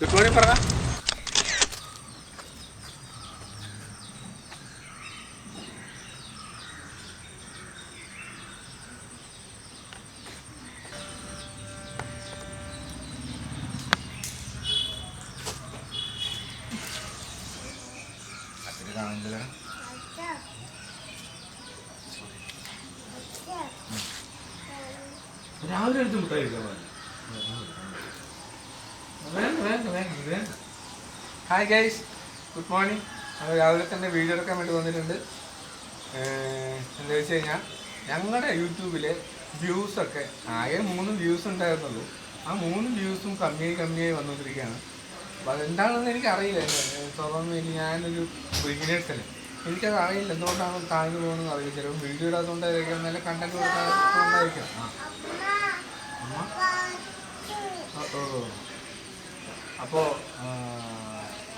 Good morning പറഞ്ഞ രാവിലെ എടുത്ത് മുട്ടായി കഴിക്കാൻ പാടില്ല. വേണ്ട വേണ്ട വേണ്ട വേണ്ട ഹായ് ഗൈസ് ഗുഡ് മോർണിംഗ് നമ്മൾ രാവിലെ തന്നെ വീഡിയോ എടുക്കാൻ വേണ്ടി വന്നിട്ടുണ്ട്. എന്താ വെച്ച് കഴിഞ്ഞാൽ ഞങ്ങളുടെ യൂട്യൂബിലെ വ്യൂസൊക്കെ ആകെ മൂന്ന് വ്യൂസ് ഉണ്ടായിരുന്നുള്ളൂ. ആ മൂന്ന് വ്യൂസും കമ്മിയായി കമ്മിയായി വന്നുകൊണ്ടിരിക്കുകയാണ് അപ്പോൾ അതെന്താണെന്ന് എനിക്കറിയില്ല സ്വഭാവം ഇനി ഞാനൊരു ബിഗിനേഴ്സ് അല്ലേ എനിക്കത് അറിയില്ല. എന്തുകൊണ്ടാണ് താഴ്ന്നു പോകുന്നത് അറിയില്ല. ചിലപ്പോൾ വീഡിയോ ഇടാത്തതുകൊണ്ടായിരിക്കും നല്ല കണ്ടന്റ് കൊടുക്കാത്തതുകൊണ്ടായിരിക്കും ആ. അമ്മ? ഓ. ഓ. അപ്പോ ആ,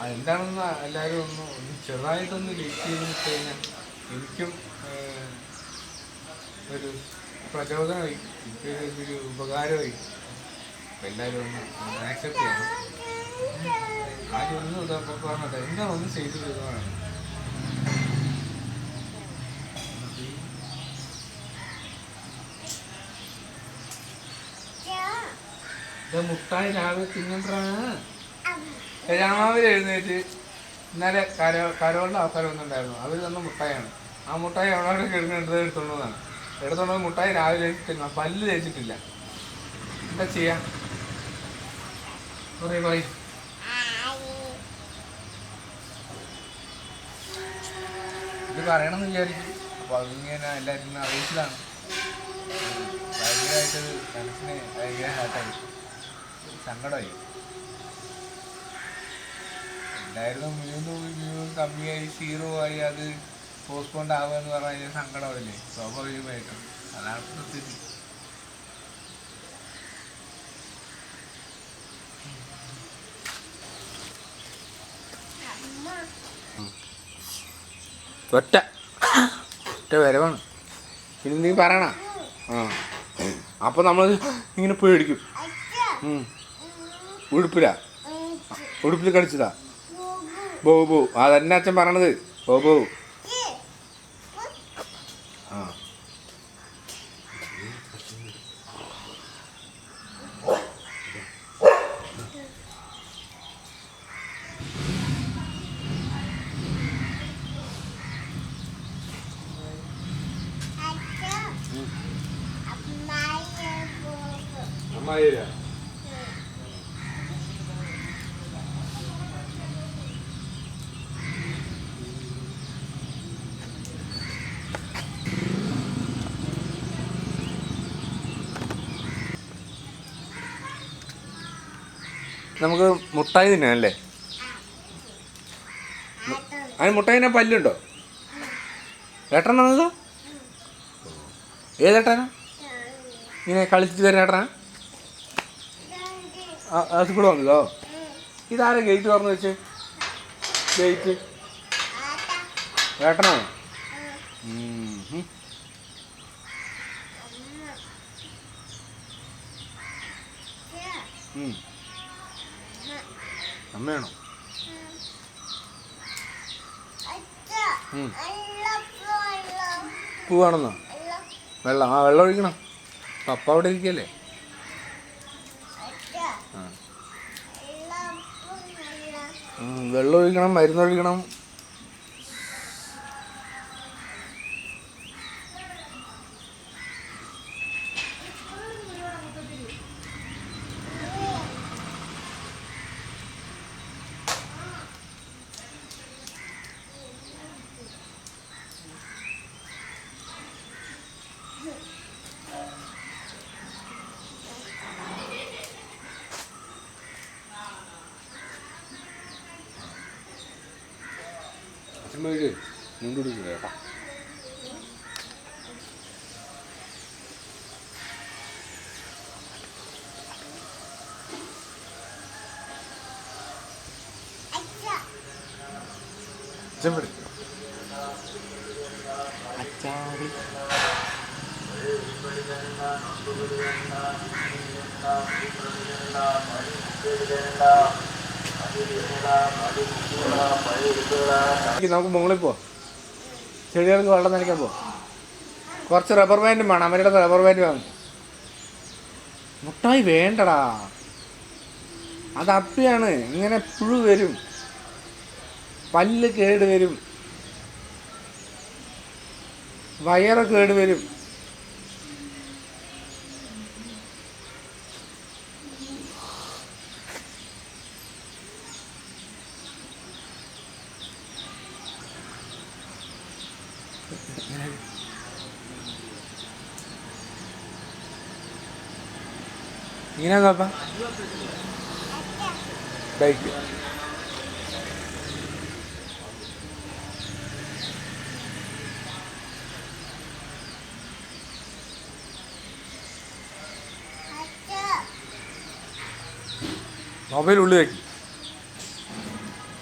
എല്ലാവരും ഒന്ന് ഒന്ന് ചെറുതായിട്ടൊന്ന് ലീക്ക് ചെയ്ത് കഴിഞ്ഞാൽ എനിക്കും ഒരു പ്രചോദനമായി എനിക്കൊരു ഒരു ഉപകാരമായി എല്ലാവരും ഒന്ന് ആക്സെപ്റ്റ് ചെയ്യണം ആദ്യം ഒന്നും ഇതാ പറഞ്ഞത് എന്താ ഒന്ന് ചെയ്തു തരുന്നതാണ് ഇത് രാവിലെ രാവിലെ എഴുന്നേറ്റ് ഇന്നലെ കരോ കരോളിന്റെ ആൾക്കാർ വന്നിട്ടുണ്ടായിരുന്നു. അവർ തന്ന മുട്ടായാണ്. ആ മുട്ടായി അവിടെ കിടന്നിട്ട് എടുത്തോണ്ടതാണ് എടുത്തോണ്ട് മുട്ടായി രാവിലെ തിന്ന പല്ല് തേച്ചിട്ടില്ല. എന്താ ചെയ്യാ? ഇത് പറയണമെന്ന് വിചാരിച്ചു അപ്പോൾ അതിങ്ങനെ എല്ലാവരും ഇന്ന് അറിയിച്ചതാണ്. ഭയങ്കരമായിട്ട് മനസ്സിന് ഭയങ്കര ഹാർട്ടായി സങ്കടമായി. എന്തായിരുന്നു വീണ്ടും വീണ്ടും കമ്മിയായി സീറോ ആയി അത് പോസ്റ്റ്പോണ്ട് ആവുക എന്ന് പറഞ്ഞാൽ അതിന് സങ്കടമല്ലേ സ്വാഭാവികമായിട്ടും. അതാണ് സ്ഥിതി ഒറ്റ. ഒറ്റ വരവാണ്. ഇനി നീ പറയണ. ആ. അപ്പോൾ നമ്മൾ ഇങ്ങനെ പേടിക്കും. ഉടുപ്പിലാ. ഉടുപ്പിൽ കളിച്ചതാ ബോബു അതന്നെ അച്ഛൻ പറയണത്. ബോബു Yeah. ആ. നമുക്ക് മുട്ടായി തിന്നാം അല്ലേ? അതിന് മുട്ടായിനെ പല്ലുണ്ടോ? ഏട്ടനാണല്ലോ ഏതേട്ടനാ ഇങ്ങനെ കളിച്ചിട്ട് വരുന്ന ഏട്ടനാ? അത് കൂടെ വന്നതോ? ഇതാരാ ഗേറ്റ് തുറന്ന് വെച്ച്? ഗേറ്റ് ഏട്ടനാണ്. ഉം. അമ്മയാണോ. പൂവാണെന്നോ? വെള്ളം. ആ വെള്ളം ഒഴിക്കണം. പപ്പ അവിടെ ഇരിക്കല്ലേ? വെള്ളം ഒഴിക്കണം മരുന്ന് ഒഴിക്കണം അച്ഛമ്മക്ക് മുണ്ടുപിടിക്കില്ല കേട്ടോ അച്ഛൻ പിടിക്കും അച്ചാടി നമുക്ക് മുകളിൽ പോ. ചെടികൾക്ക് വെള്ളം നനയ്ക്കാൻ പോ. കുറച്ച് റബ്ബർ ബാൻഡും വേണം അവരുടെ റബ്ബർ ബാൻഡ് വേണം. മുട്ടായി വേണ്ടടാ. അത് അപ്പിയാണ്. ഇങ്ങനെ പുഴു വരും. പല്ല് കേട് വരും. വയറ് കേട് വരും. നോപ്പാ ബൈക്ക് മൊബൈൽ ഉള്ളിൽ വെക്കും.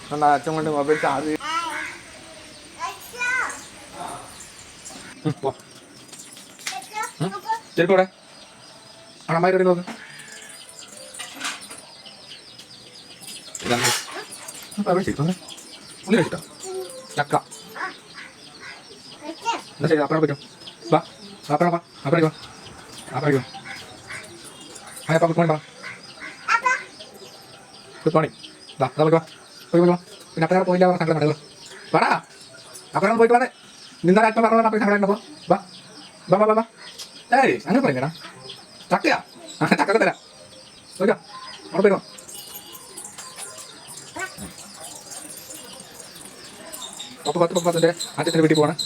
കണ്ട അച്ഛൻ കൊണ്ട് മൊബൈൽ ചാർജ് ചെരുപ്പോടെ അണമാരി നോക്ക് ഇതാണ്. ചക്ക. പറ്റും വാ വാ പോയി പോയി ചക്കയാ. ആ ചക്കൊക്കെ തരാം. ഓക്കെ അവിടെ പോയിക്കോ പത്ത് പത്ത് പത്തിന്റെ അച്ഛന്റെ വീട്ടിൽ പോകണം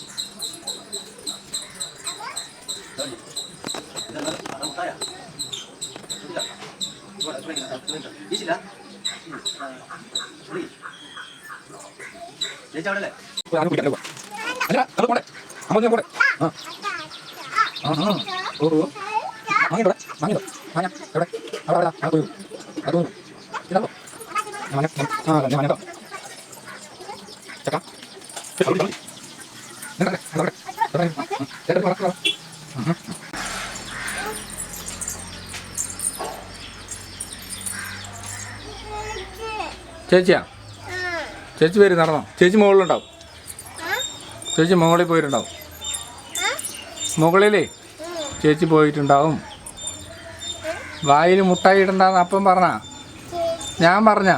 അല്ല നമ്മൾ പോടെ അമ്മ പോടെ ആ. ആ ഓ ഓ വാങ്ങിയോ വാങ്ങിയോ വാങ്ങ എവിടെ? അവിടെ അവിടെ ആ പോയി. അത് പോയി. ഇതാ ഞാൻ ആ ഞാൻ വാങ്ങാം ചക്ക. ചേച്ചിയാ? ചേച്ചി പേര് നടന്നോ? ചേച്ചി മുകളിലുണ്ടാവും. ചേച്ചി മുകളിൽ പോയിട്ടുണ്ടാവും. മുകളിലേ? ചേച്ചി പോയിട്ടുണ്ടാവും. വായിൽ മുട്ടായി അപ്പം പറഞ്ഞ? ഞാൻ പറഞ്ഞ?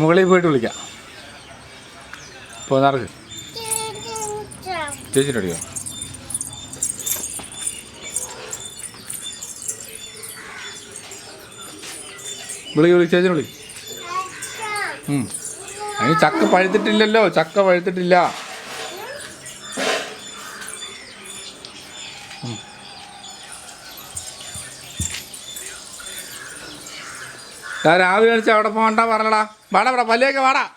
മുകളിൽ പോയിട്ട് വിളിക്കാം. പോന്നാർക്ക് ചേച്ചി അടിയോ വിളി വിളി ചേച്ചി വിളി. അതിന് ചക്ക പഴുത്തിട്ടില്ലല്ലോ ചക്ക പഴുത്തിട്ടില്ല. രാവിലെ അടിച്ച് അവിടെ പോകണ്ട പറഞ്ഞടാ. വാടാ ഇവിടെ പല്ലിയൊക്കെ വാടാ.